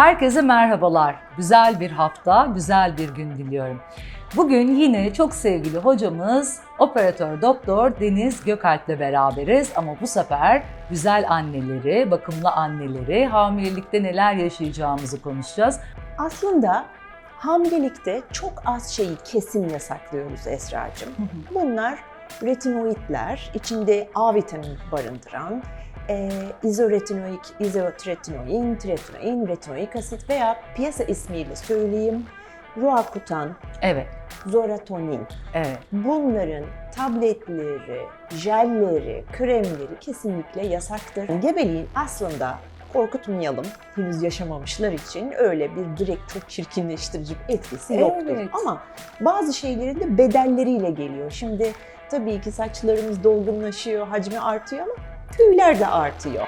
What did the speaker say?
Herkese merhabalar. Güzel bir hafta, güzel bir gün diliyorum. Bugün yine çok sevgili hocamız operatör doktor Deniz Gökalp'le beraberiz ama bu sefer güzel anneleri, bakımlı anneleri, hamilelikte neler yaşayacağımızı konuşacağız. Aslında hamilelikte çok az şeyi kesin yasaklıyoruz Esra'cığım. Bunlar retinoidler, içinde A vitamini barındıran, e, izoretinoik, izotretinoin, tretinoin, retinoik asit veya piyasa ismiyle söyleyeyim, Roakutan, Evet, Zoratonin. evet. Bunların tabletleri, jelleri, kremleri kesinlikle yasaktır. Gebeliğin aslında korkutmayalım henüz yaşamamışlar için öyle bir direkt çok çirkinleştirici bir etkisi yoktur. Evet. Ama bazı şeylerin de bedelleriyle geliyor. Şimdi tabii ki saçlarımız dolgunlaşıyor, hacmi artıyor ama tüyler de artıyor.